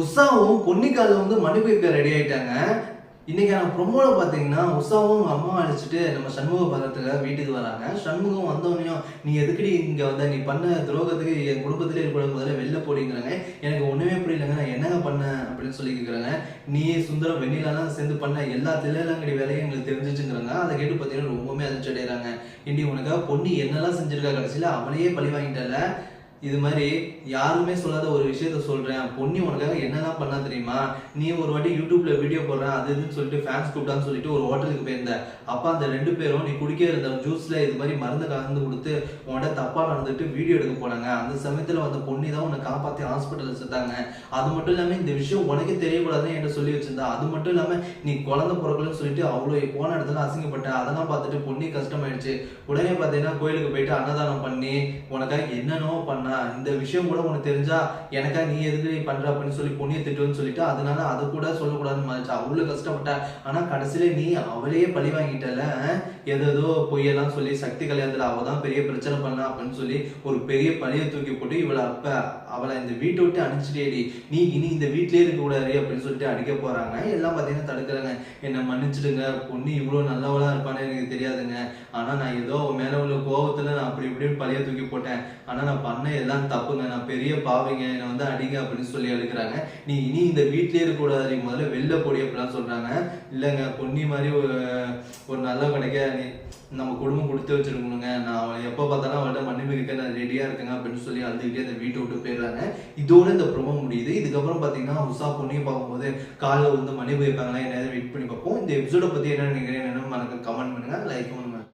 உஷாவும் பொன்னிக்கால வந்து மன்னிப்பு கேட்க ரெடி ஆயிட்டாங்க. இன்னைக்கான ப்ரொமோல பாத்தீங்கன்னா உஷாவும் அவங்க அம்மா அழைச்சிட்டு நம்ம சண்முக பக்கத்துக்காக வீட்டுக்கு வராங்க. சண்முகம் வந்தவனையும் நீ எதுக்கடி இங்க வந்த? நீ பண்ண துரோகத்துக்கு என் குடும்பத்திலே இருக்கிற முதல்ல வெளில போடிங்கிறாங்க. எனக்கு ஒண்ணுமே புரியலங்க. நான் என்னங்க பண்ணேன் அப்படின்னு சொல்லி கேக்குறாங்க. நீ சுந்தரம் வெண்ணிலாம் சேர்ந்து பண்ண எல்லா தில்லாங்கடி வேலையும் எங்களுக்கு தெரிஞ்சிச்சுங்கிறாங்க. அதை கேட்டு பார்த்தீங்கன்னா ரொம்பவுமே அதிர்ச்சி அடைகிறாங்க இன்னி உனக்காக பொண்ணு என்னெல்லாம் செஞ்சிருக்கா கடைசியில் அவளையே பழி வாங்கிட்டல இது மாதிரி யாருமே சொல்லாத ஒரு விஷயத்த சொல்றேன். பொன்னி உனக்காக என்னதான் பண்ணா தெரியுமா? நீ ஒரு வாட்டி யூடியூப்ல வீடியோ போடுறேன் அது இதுன்னு சொல்லிட்டு ஃபேன்ஸ் கூப்பிட்டான்னு சொல்லிட்டு ஒரு ஹோட்டலுக்கு போயிருந்த. அப்ப அந்த ரெண்டு பேரும் நீ குடிக்க இருந்த ஜூஸ்ல இது மாதிரி மருந்து கலந்து கொடுத்து உன்கிட்ட தப்பா நடந்துட்டு வீடியோ எடுக்க போனாங்க. அந்த சமயத்துல வந்த பொண்ணி தான் உன்னை காப்பாத்தி ஹாஸ்பிட்டலில் சேர்த்தாங்க. அது மட்டும் இல்லாம இந்த விஷயம் உனக்கே தெரியக்கூடாதுன்னு என்கிட்ட சொல்லி வச்சிருந்தா. அது மட்டும் இல்லாம நீ குழந்தை பிறக்கலன்னு சொல்லிட்டு அவ்வளோ போன இடத்துல அசிங்கப்பட்ட அதெல்லாம் பார்த்துட்டு பொண்ணி கஷ்டமாயிடுச்சு. உடனே பார்த்தீங்கன்னா கோயிலுக்கு போயிட்டு அன்னதானம் பண்ணி உனக்காக என்னென்னவோ பண்ணா இந்த விஷயம் கூட உனக்கு தெரிஞ்சா எனக்கா நீ எதுக்கு நீ பண்ற அப்படின்னு சொல்லி பொண்ணியை திட்டுன்னு சொல்லிட்டு அதனால அதை கூட சொல்லக்கூடாதுன்னு மதிச்சா அவ்வளோ கஷ்டப்பட்ட. ஆனா கடைசியில நீ அவளையே பழி வாங்கிட்டல ஏதோ பொய்யெல்லாம் சொல்லி சக்தி கல்யாணத்துல அவ தான் பெரிய பிரச்சனை பண்ணா அப்படின்னு சொல்லி ஒரு பெரிய பழியை தூக்கி போட்டு இவளை அப்ப அவளை இந்த வீட்டை விட்டு அனுப்பிச்சிட்டேடி. நீ இனி இந்த வீட்லயே இருக்க கூடாது அப்படின்னு சொல்லிட்டு அடிக்க போறாங்க. எல்லாம் பார்த்தீங்கன்னா தடுக்கிறாங்க என்னை மன்னிச்சிடுங்க. பொண்ணு இவ்வளோ நல்லவளா இருப்பான்னு எனக்கு தெரியாதுங்க. ஆனா நான் ஏதோ மேல உள்ள கோபத்துல நான் அப்படி இப்படின்னு பழைய தூக்கி போட்டேன். ஆனா நான் பண்ண எல்லாம் தப்புங்க நான் பெரிய பாவிங்க என்னை வந்து அடிங்க அப்படின்னு சொல்லி அழுக்கிறாங்க நீ இனி இந்த வீட்லயே இருக்கக்கூடாது நீ முதல்ல வெளில போடி அப்படிலாம் சொல்றாங்க. இல்லைங்க பொன்னி மாதிரி ஒரு ஒரு நல்ல கிடைக்க நீ நம்ம குடும்பம் கொடுத்து வச்சிருக்கணுங்க. நான் அவளை எப்போ பார்த்தாலும் அவள்கிட்ட மன்னிப்பு கேட்க நான் ரெடியா இருக்கேங்க அப்படின்னு சொல்லி அழுதுகிட்டே அந்த வீட்டை விட்டு போயிடுறாங்க. இதோட இந்த ப்ரொமோ முடியுது. இதுக்கப்புறம் பார்த்தீங்கன்னா உஷா பொண்ணையும் பார்க்கும்போது காலைல வந்து மன்னிப்பு வைப்பாங்களா என்ன வெயிட் பண்ணி பார்ப்போம். இந்த எபிசோட பத்தி என்ன நினைக்கிறேன் என்னன்னு கமெண்ட் பண்ணுங்க. லைக் பண்ணுங்க